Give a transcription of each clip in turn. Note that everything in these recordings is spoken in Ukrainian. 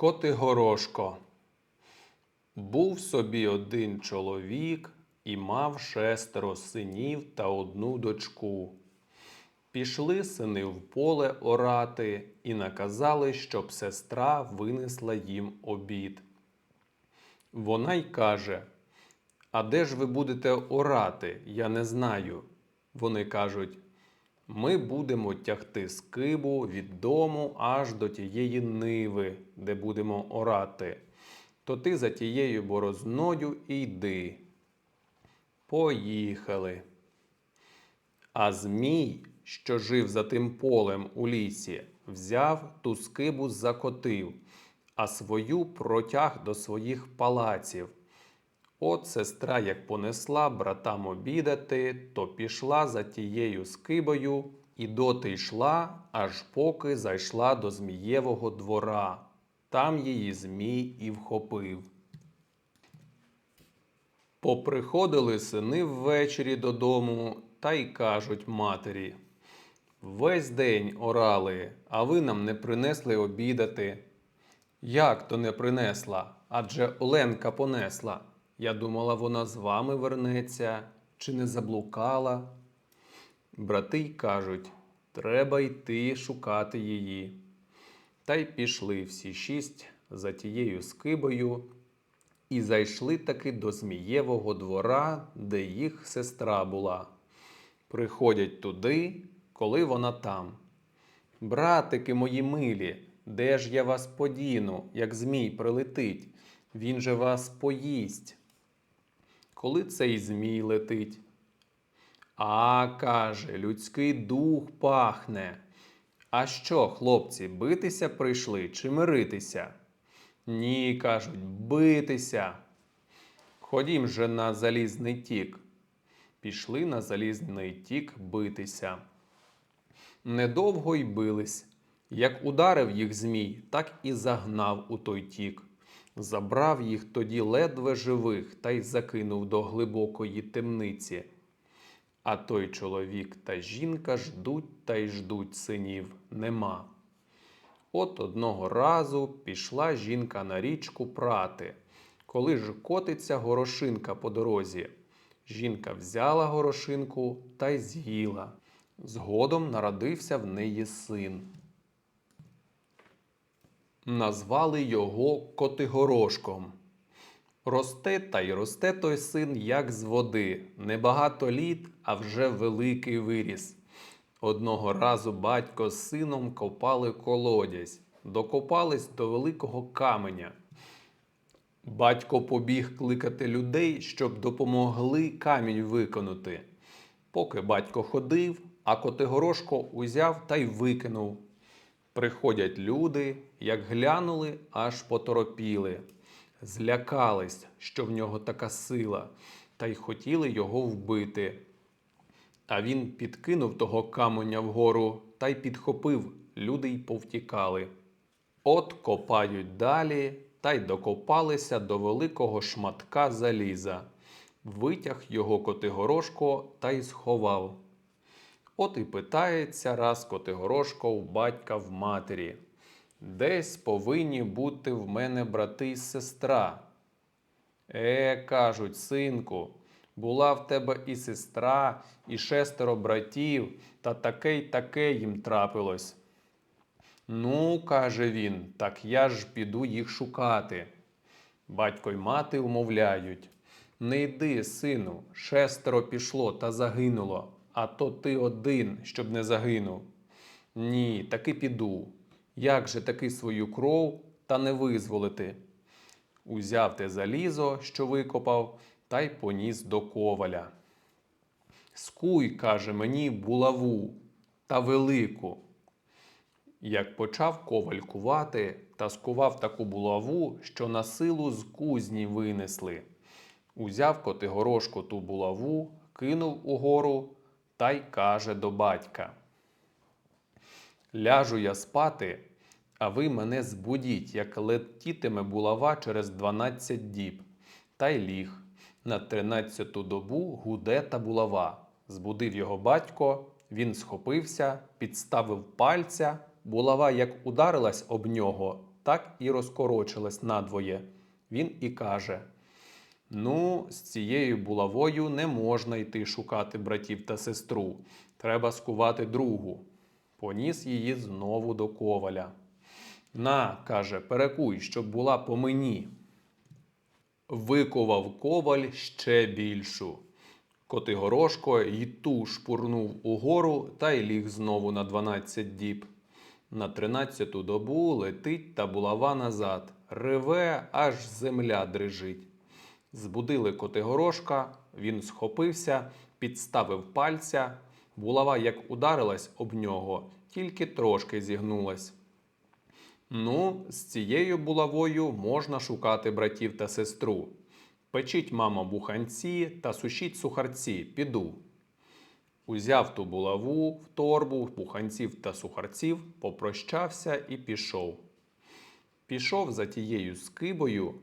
Котигорошко. Був собі один чоловік і мав шестеро синів та одну дочку. Пішли сини в поле орати і наказали, щоб сестра винесла їм обід. Вона й каже: А де ж ви будете орати? Я не знаю. Вони кажуть: Ми будемо тягти скибу від дому аж до тієї ниви, де будемо орати. То ти за тією борозною і йди. Поїхали. А Змій, що жив за тим полем у лісі, взяв ту скибу закотив, а свою протяг до своїх палаців. От сестра, як понесла братам обідати, то пішла за тією скибою і доти йшла, аж поки зайшла до Змієвого двора. Там її Змій і вхопив. Поприходили сини ввечері додому та й кажуть матері. Весь день орали, а ви нам не принесли обідати. Як то не принесла? Адже Оленка понесла. Я думала, вона з вами вернеться, чи не заблукала. Брати й кажуть, треба йти шукати її. Та й пішли всі шість за тією скибою і зайшли таки до Змієвого двора, де їх сестра була. Приходять туди, коли вона там. Братики мої милі, де ж я вас подіну, як Змій прилетить? Він же вас поїсть. Коли цей Змій летить? А, каже, людський дух пахне. А що, хлопці, битися прийшли чи миритися? Ні, кажуть, битися. Ходім же на залізний тік. Пішли на залізний тік битися. Недовго й бились. Як ударив їх Змій, так і загнав у той тік. Забрав їх тоді ледве живих та й закинув до глибокої темниці. А той чоловік та жінка ждуть та й ждуть синів нема. От одного разу пішла жінка на річку прати. Коли ж котиться горошинка по дорозі, жінка взяла горошинку та й з'їла. Згодом народився в неї син. Назвали його Котигорошком. Росте та й росте той син, як з води, небагато літ, а вже великий виріс. Одного разу батько з сином копали колодязь, докопались до великого каменя. Батько побіг кликати людей, щоб допомогли камінь виконати. Поки батько ходив, а Котигорошко узяв та й викинув. Приходять люди, як глянули, аж поторопіли. Злякались, що в нього така сила, та й хотіли його вбити. А він підкинув того каменя вгору та й підхопив, люди й повтікали. От копають далі та й докопалися до великого шматка заліза. Витяг його Котигорошко та й сховав. От і питається раз Котигорошко в батька в матері. Десь повинні бути в мене брати й сестра. Е, кажуть, синку, була в тебе і сестра, і шестеро братів, та таке й таке їм трапилось. Ну, каже він, так я ж піду їх шукати. Батько й мати умовляють. Не йди, сину, шестеро пішло та загинуло, а то ти один, щоб не загинув. Ні, таки піду. Як же таки свою кров та не визволити? Узяв те залізо, що викопав, та й поніс до коваля. Скуй, каже мені, булаву та велику. Як почав коваль кувати, та скував таку булаву, що на силу з кузні винесли. Узяв Котигорошко ту булаву, кинув угору та й каже до батька. Ляжу я спати, а ви мене збудіть, як летітиме булава через дванадцять діб. Та й ліг. На тринадцяту добу гуде та булава. Збудив його батько, він схопився, підставив пальця. Булава, як ударилась об нього, так і розкорочилась надвоє. Він і каже: Ну, з цією булавою не можна йти шукати братів та сестру. Треба скувати другу. Поніс її знову до коваля. На, каже, перекуй, щоб була по мені. Виковав коваль ще більшу. Котигорошко й ту шпурнув угору та й ліг знову на дванадцять діб. На тринадцяту добу летить та булава назад, реве, аж земля дрижить. Збудили Котигорошка, він схопився, підставив пальця. Булава як ударилась об нього, тільки трошки зігнулась. Ну, з цією булавою можна шукати братів та сестру. Печіть, мамо, буханці та сушіть сухарці, піду. Узяв ту булаву в торбу буханців та сухарців, попрощався і пішов. Пішов за тією скибою,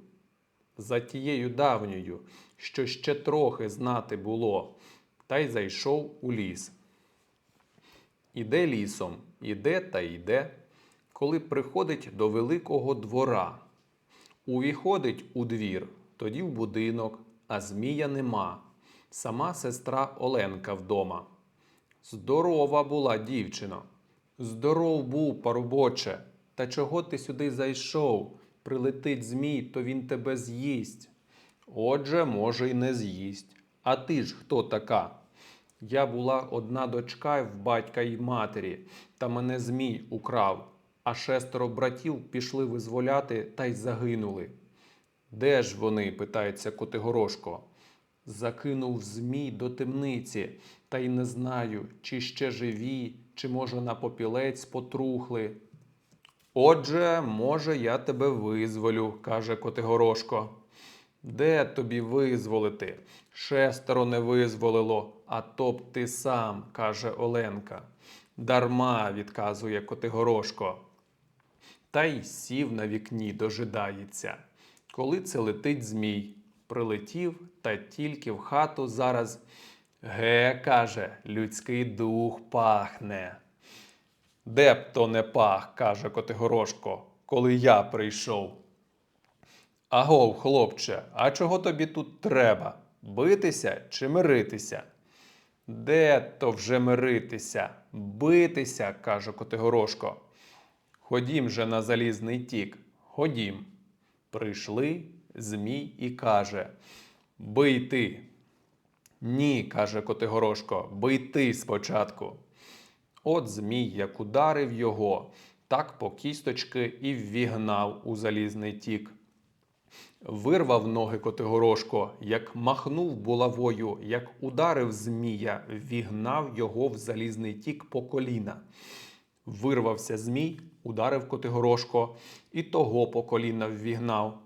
за тією давньою, що ще трохи знати було, та й зайшов у ліс. Іде лісом, іде та йде, коли приходить до великого двора. Увіходить у двір, тоді в будинок, а змія нема. Сама сестра Оленка вдома. Здорова була дівчино. Здоров був, парубоче. Та чого ти сюди зайшов? Прилетить змій, то він тебе з'їсть. Отже, може, й не з'їсть. А ти ж хто така? Я була одна дочка в батька й матері, та мене змій украв, а шестеро братів пішли визволяти та й загинули. Де ж вони? питається Котигорошко. Закинув змій до темниці, та й не знаю, чи ще живі, чи може на попілець потрухли. Отже, може, я тебе визволю, каже Котигорошко. Де тобі визволити? Шестеро не визволило, а то б ти сам, каже Оленка. Дарма, відказує Котигорошко. Та й сів на вікні, дожидається. Коли це летить змій, прилетів та тільки в хату зараз. Ге, каже, людський дух пахне. Де б то не пах, каже Котигорошко, коли я прийшов. Агов, хлопче, а чого тобі тут треба? Битися чи миритися? Де то вже миритися? Битися, каже Котигорошко. Ходім же на залізний тік, ходім. Прийшли Змій і каже: Бий ти. Ні, каже Котигорошко, бий ти спочатку. От Змій як ударив його, так по кісточки і ввігнав у залізний тік. Вирвав ноги Котигорошко, як махнув булавою, як ударив Змія, ввігнав його в залізний тік по коліна. Вирвався Змій, ударив Котигорошко, і того по коліна ввігнав.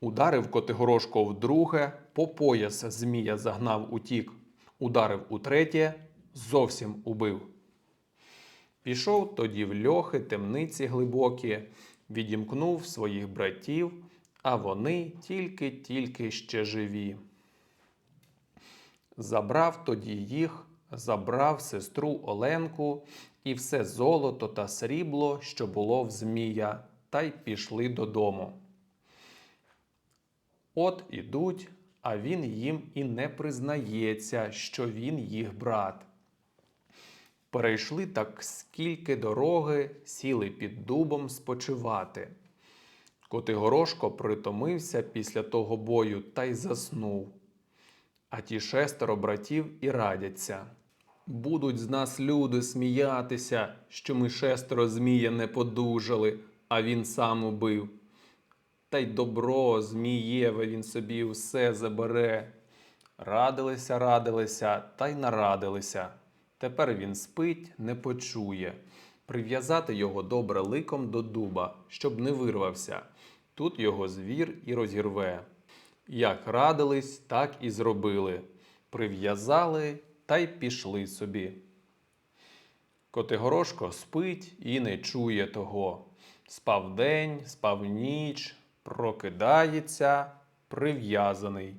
Ударив Котигорошко вдруге, по пояс Змія загнав утік, ударив утретє, зовсім убив. Пішов тоді в льохи, темниці глибокі, відімкнув своїх братів, а вони тільки-тільки ще живі. Забрав тоді їх, забрав сестру Оленку і все золото та срібло, що було в Змія, та й пішли додому. От ідуть, а він їм і не признається, що він їх брат. Перейшли так скільки дороги, сіли під дубом спочивати. Котигорошко притомився після того бою та й заснув. А ті шестеро братів і радяться. Будуть з нас люди сміятися, що ми шестеро змія не подужали, а він сам убив. Та й добро, змієве, він собі все забере. Радилися, радилися, та й нарадилися. Тепер він спить, не почує. Прив'язати його добре ликом до дуба, щоб не вирвався. Тут його звір і розірве. Як радились, так і зробили. Прив'язали та й пішли собі. Котигорошко спить і не чує того. Спав день, спав ніч, прокидається, прив'язаний.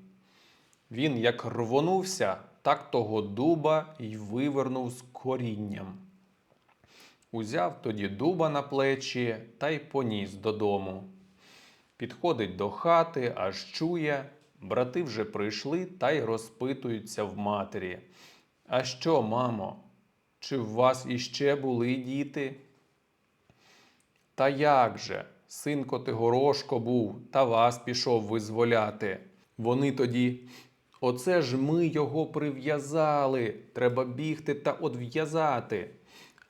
Він як рвонувся, так того дуба й вивернув з корінням. Узяв тоді дуба на плечі та й поніс додому. Підходить до хати, аж чує, брати вже прийшли та й розпитуються в матері. А що, мамо? Чи в вас іще були діти? Та як же? Син Котигорошко був, та вас пішов визволяти. Вони тоді. Оце ж ми його прив'язали. Треба бігти та одв'язати.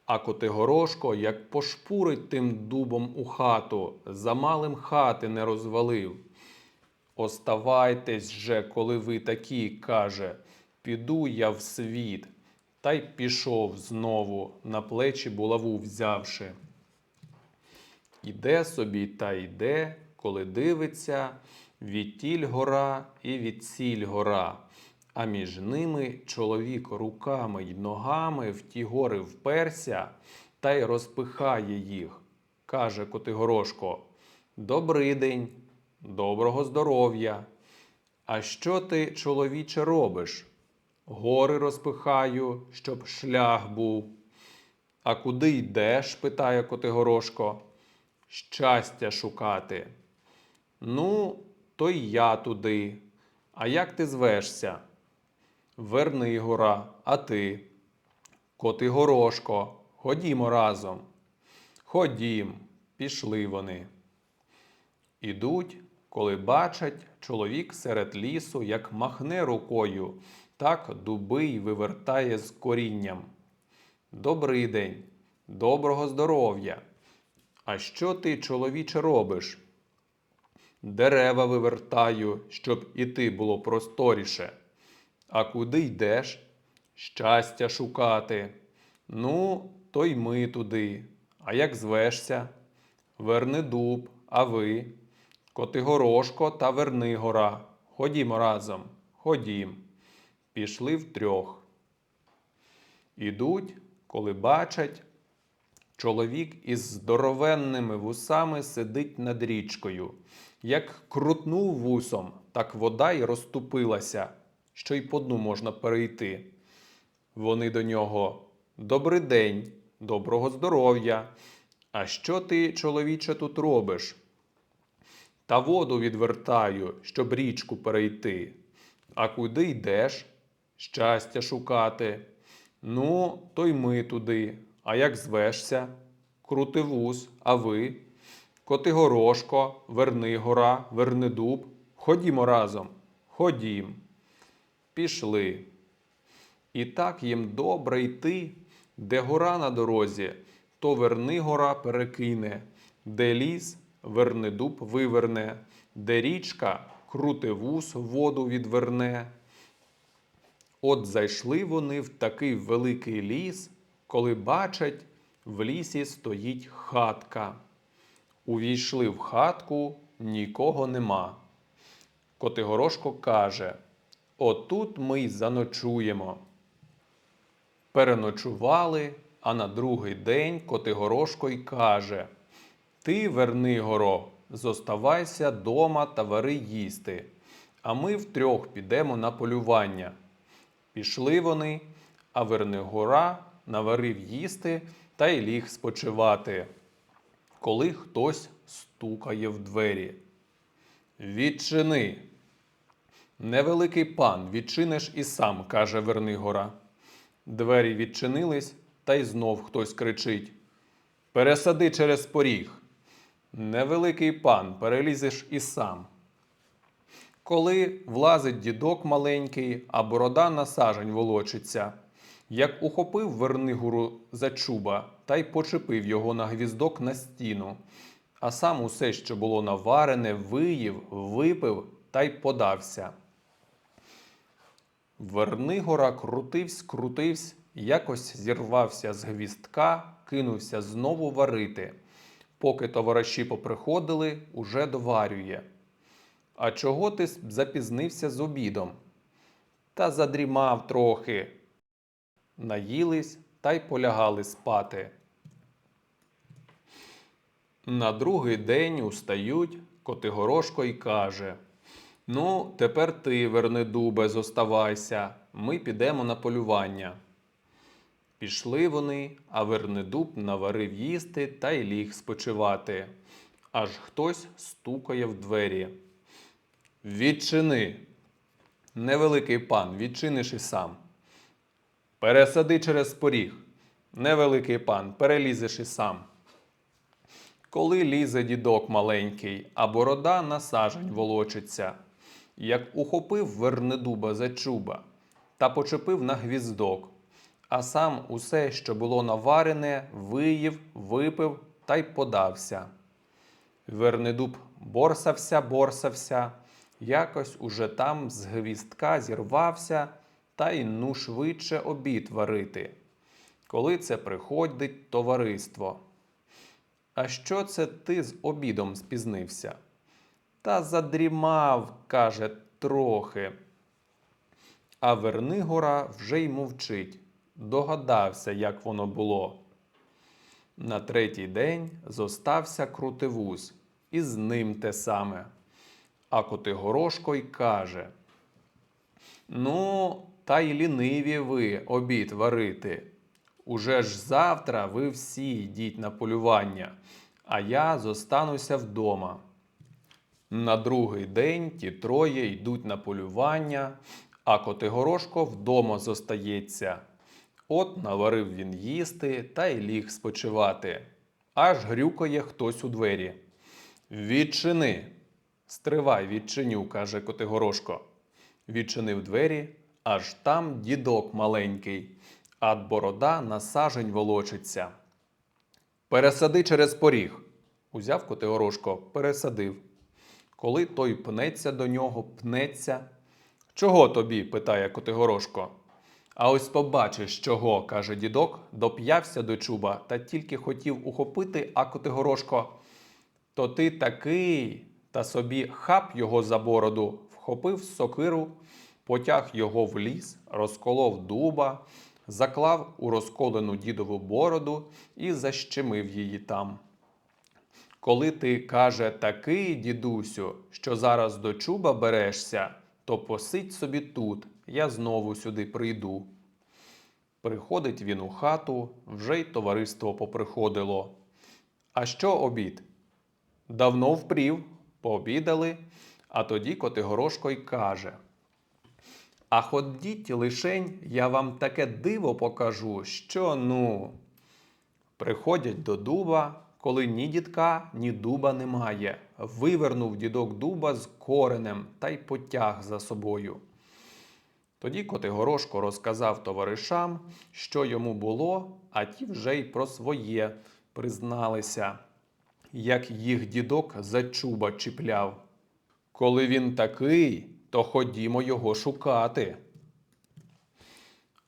А Котигорошко, як пошпурить тим дубом у хату, за малим хати не розвалив. Оставайтесь же, коли ви такі, каже, піду я в світ. Та й пішов знову, на плечі булаву взявши. Іде собі та йде, коли дивиться, відтіль гора і відсіль гора, а між ними чоловік руками й ногами в ті гори вперся та й розпихає їх. Каже Котигорошко: Добрий день, доброго здоров'я. А що ти, чоловіче, робиш? Гори розпихаю, щоб шлях був. А куди йдеш? питає Котигорошко. Щастя шукати. Ну, то й я туди. А як ти звешся? Верни гора, а ти? Котигорошко, ходімо разом. Ходім, пішли вони. Ідуть, коли бачать, чоловік серед лісу, як махне рукою, так дуби й вивертає з корінням. Добрий день, доброго здоров'я. А що ти, чоловіче, робиш? Дерева вивертаю, щоб іти було просторіше. А куди йдеш? Щастя шукати. Ну, то й ми туди. А як звешся? Верни дуб, а ви? Котигорошко та Вернигора. Ходімо разом. Ходім. Пішли втрьох. Ідуть, коли бачать, чоловік із здоровенними вусами сидить над річкою. Як крутнув вусом, так вода й розступилася, що й по дну можна перейти. Вони до нього Добрий день, доброго здоров'я. А що ти, чоловіче, тут робиш? Та воду відвертаю, щоб річку перейти. А куди йдеш? Щастя шукати. Ну, то й ми туди. А як звешся? Крутивус, а ви? Котигорошко, Вернигора, Вернидуб. Ходімо разом. Ходім. Пішли. І так їм добре йти, де гора на дорозі, то Вернигора перекине, де ліс Вернидуб виверне, де річка Крутивус воду відверне. От зайшли вони в такий великий ліс, коли бачать, в лісі стоїть хатка. Увійшли в хатку, нікого нема. Котигорошко каже: Отут ми й заночуємо. Переночували, а на другий день Котигорошко й каже: Ти, Вернигоро, зоставайся дома та вари їсти, а ми втрьох підемо на полювання. Пішли вони, а Вернигора наварив їсти та й ліг спочивати, коли хтось стукає в двері. Відчини. Невеликий пан, відчиниш і сам, каже Вернигора. Двері відчинились, та й знов хтось кричить: Пересади через поріг. Невеликий пан, перелізеш і сам. Коли влазить дідок маленький, а борода на сажень волочиться, як ухопив Вернигору за чуба та й почепив його на гвіздок на стіну, а сам усе, що було наварене, виїв, випив та й подався. Вернигора крутивсь, крутивсь, якось зірвався з гвіздка, кинувся знову варити. Поки товариші поприходили, уже доварює. А чого ти запізнився з обідом? Та задрімав трохи. Наїлись та й полягали спати. На другий день устають Котигорошко й каже: Ну, тепер ти, Вернидубе, зоставайся, ми підемо на полювання. Пішли вони, а Вернедуб наварив їсти та й ліг спочивати. Аж хтось стукає в двері. Відчини. Невеликий пан, відчиниш і сам. Пересади через поріг. Невеликий пан, перелізеш і сам. Коли лізе дідок маленький, а борода на сажень волочиться, як ухопив Вернедуба за чуба та почепив на гвіздок, а сам усе, що було наварене, виїв, випив та й подався. Вернедуб борсався, борсався, якось уже там з гвіздка зірвався, та й ну швидше обід варити. Коли це приходить товариство. А що це ти з обідом спізнився? Та задрімав, каже, трохи. А Вернигора вже й мовчить, догадався, як воно було. На третій день зостався крутивуз, і з ним те саме. А Котигорошко й каже: Ну, та й ліниві ви обід варити. Уже ж завтра ви всі йдіть на полювання, а я зостануся вдома. На другий день ті троє йдуть на полювання, а Котигорошко вдома зостається. От наварив він їсти та й ліг спочивати. Аж грюкає хтось у двері. Відчини. Стривай, відчиню, каже Котигорошко. Відчинив двері, аж там дідок маленький, а борода на сажень волочиться. Пересади через поріг. Узяв Котигорошко, пересадив. Коли той пнеться до нього, пнеться. Чого тобі? питає Котигорошко. А ось побачиш, чого, каже дідок, доп'явся до чуба та тільки хотів ухопити, а Котигорошко. То ти такий, та собі хап його за бороду, вхопив сокиру, потяг його в ліс, розколов дуба, заклав у розколену дідову бороду і защемив її там. Коли ти, каже, такий, дідусю, що зараз до чуба берешся, то посидь собі тут, я знову сюди прийду. Приходить він у хату, вже й товариство поприходило. А що обід? Давно впрів, пообідали, а тоді Котигорошко й каже. А ходіть лишень, я вам таке диво покажу, що ну. Приходять до дуба, коли ні дідка, ні дуба немає. Вивернув дідок дуба з коренем та й потяг за собою. Тоді Котигорошко розказав товаришам, що йому було, а ті вже й про своє призналися, як їх дідок за чуба чіпляв. Коли він такий, то ходімо його шукати.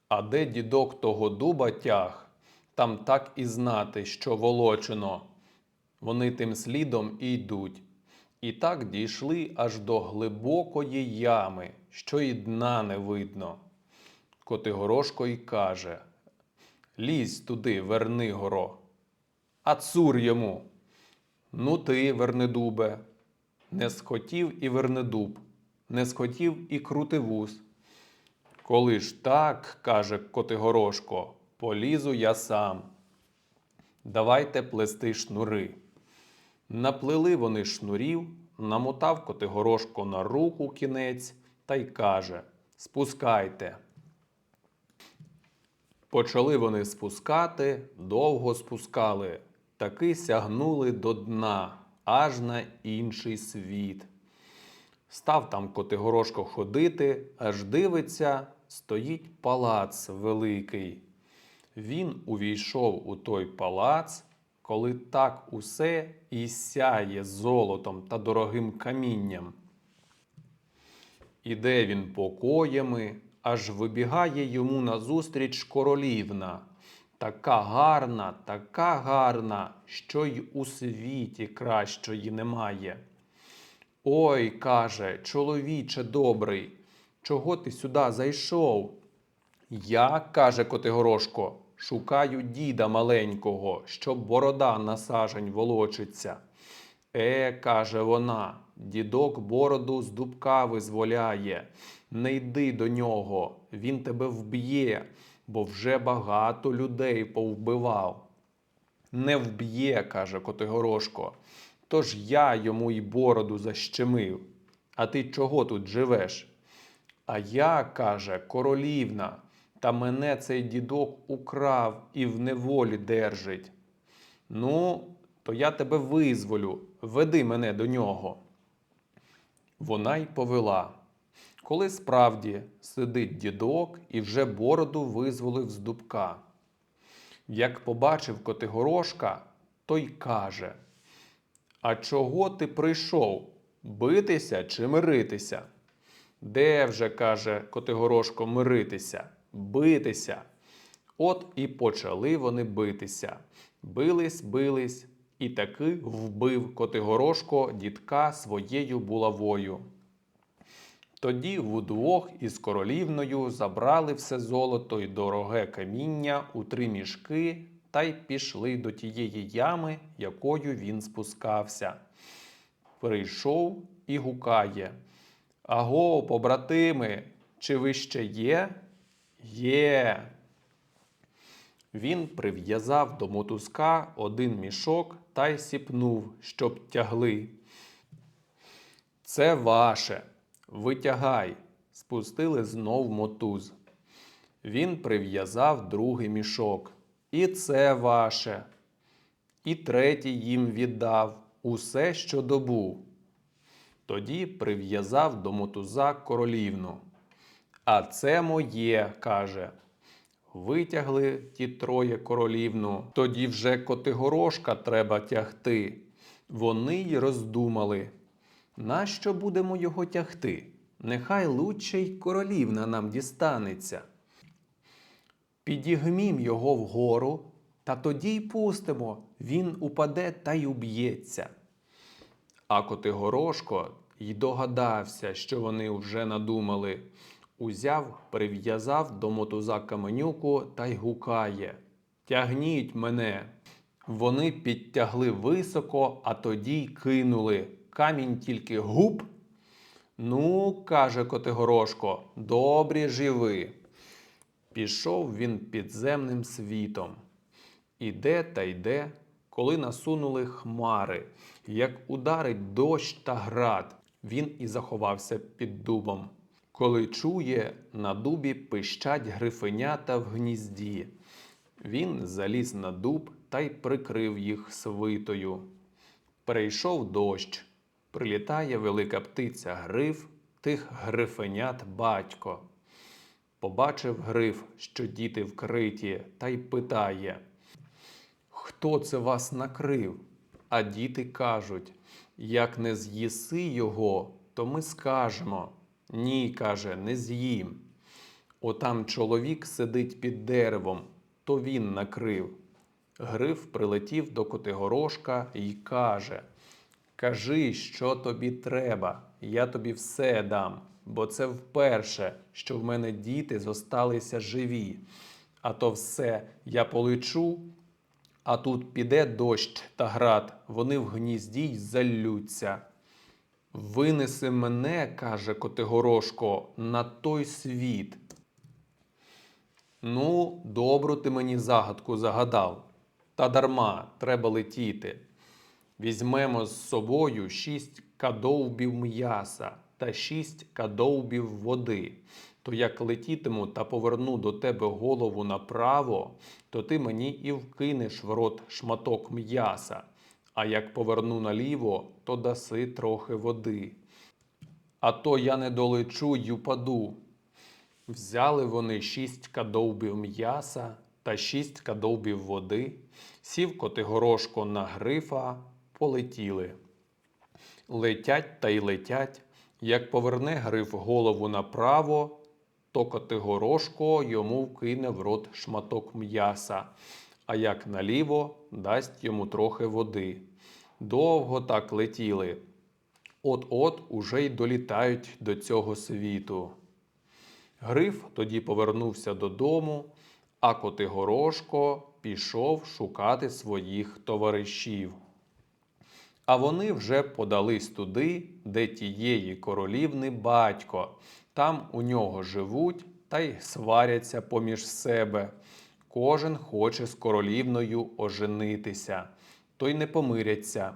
А де дідок того дуба тяг, там так і знати, що волочено. Вони тим слідом і йдуть. І так дійшли аж до глибокої ями, що і дна не видно. Котигорошко й каже: Лізь туди, Вернигоро. А цур йому. Ну ти, Вернедубе, не схотів і Вернедуб, не схотів і крутивуз. Коли ж так, каже Котигорошко, полізу я сам. Давайте плести шнури. Наплели вони шнурів, намотав Котигорошко на руку кінець та й каже: Спускайте. Почали вони спускати, довго спускали, таки сягнули до дна, аж на інший світ. Став там Котигорошко ходити, аж дивиться, стоїть палац великий. Він увійшов у той палац, коли так усе і сяє золотом та дорогим камінням. Іде він покоями, аж вибігає йому назустріч королівна. Така гарна, така гарна, що й у світі кращої немає. Ой, каже, чоловіче добрий, чого ти сюди зайшов? Я, каже Котигорошко, шукаю діда маленького, щоб борода на сажень волочиться. Е, каже вона, дідок бороду з дубка визволяє. Не йди до нього, він тебе вб'є. бо вже багато людей повбивав. Не вб'є, каже Котигорошко, тож я йому й бороду защемив. А ти чого тут живеш? А я, каже, королівна, та мене цей дідок украв і в неволі держить. Ну, то я тебе визволю, веди мене до нього. Вона й повела. Коли справді сидить дідок і вже бороду визволив з дубка. Як побачив Котигорошка, то й каже: А чого ти прийшов? Битися чи миритися? Де вже, каже Котигорошко, миритися, битися. От і почали вони битися. Бились, бились, і таки вбив Котигорошко дідка своєю булавою. Тоді вдвох із королівною забрали все золото й дороге каміння у три мішки та й пішли до тієї ями, якою він спускався. Прийшов і гукає. Аго, побратими, чи ви ще є? Є. Він прив'язав до мотузка один мішок та й сіпнув, щоб тягли. Це ваше. Витягай. Спустили знов мотуз. Він прив'язав другий мішок. І це ваше. І третій їм віддав усе, що добув. Тоді прив'язав до мотуза королівну. А це моє, каже. Витягли ті троє королівну, тоді вже Котигорошка треба тягти. Вони й роздумали. Нащо будемо його тягти? Нехай лучше й королівна нам дістанеться. Підігмім його вгору, та тоді й пустимо, він упаде та й уб'ється. А Котигорошко й догадався, що вони вже надумали. Узяв, прив'язав до мотуза каменюку та й гукає Тягніть мене. Вони підтягли високо, а тоді й кинули. Камінь тільки гуп. Ну, каже Котигорошко, добрі живи. Пішов він підземним світом. Іде та йде, коли насунули хмари, як ударить дощ та град, він і заховався під дубом. Коли чує, на дубі пищать грифенята в гнізді. Він заліз на дуб та й прикрив їх свитою. Перейшов дощ, прилітає велика птиця гриф, тих грифенят батько. Побачив гриф, що діти вкриті, та й питає Хто це вас накрив? А діти кажуть як не з'їси його, то ми скажемо. Ні, каже, не з'їм. Отам чоловік сидить під деревом, то він накрив. Гриф прилетів до Котигорошка і каже: Кажи, що тобі треба, я тобі все дам, бо це вперше, що в мене діти зосталися живі. А то все я полечу, а тут піде дощ та град, вони в гнізді й залються. Винеси мене, каже Котигорошко, на той світ. Ну, добру ти мені загадку загадав. Та дарма треба летіти. Візьмемо з собою шість кадовбів м'яса та шість кадовбів води. То як летітиму та поверну до тебе голову направо, то ти мені і вкинеш в рот шматок м'яса. А як поверну наліво, то даси трохи води. А то я не долечу й упаду. Взяли вони шість кадовбів м'яса та шість кадовбів води, сів Котигорошко на грифа, полетіли. Летять та й летять. Як поверне гриф голову направо, то Котигорошко йому вкине в рот шматок м'яса, а як наліво дасть йому трохи води. Довго так летіли. От-от уже й долітають до цього світу. Гриф тоді повернувся додому, а Котигорошко пішов шукати своїх товаришів. А вони вже подались туди, де тієї королівни батько. Там у нього живуть та й сваряться поміж себе. Кожен хоче з королівною оженитися, то й не помиряться.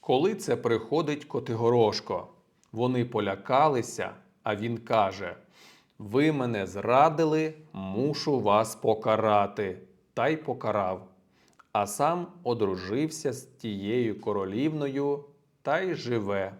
Коли це приходить Котигорошко, вони полякалися, а він каже: Ви мене зрадили, мушу вас покарати. Та й покарав. А сам одружився з тією королівною та й живе.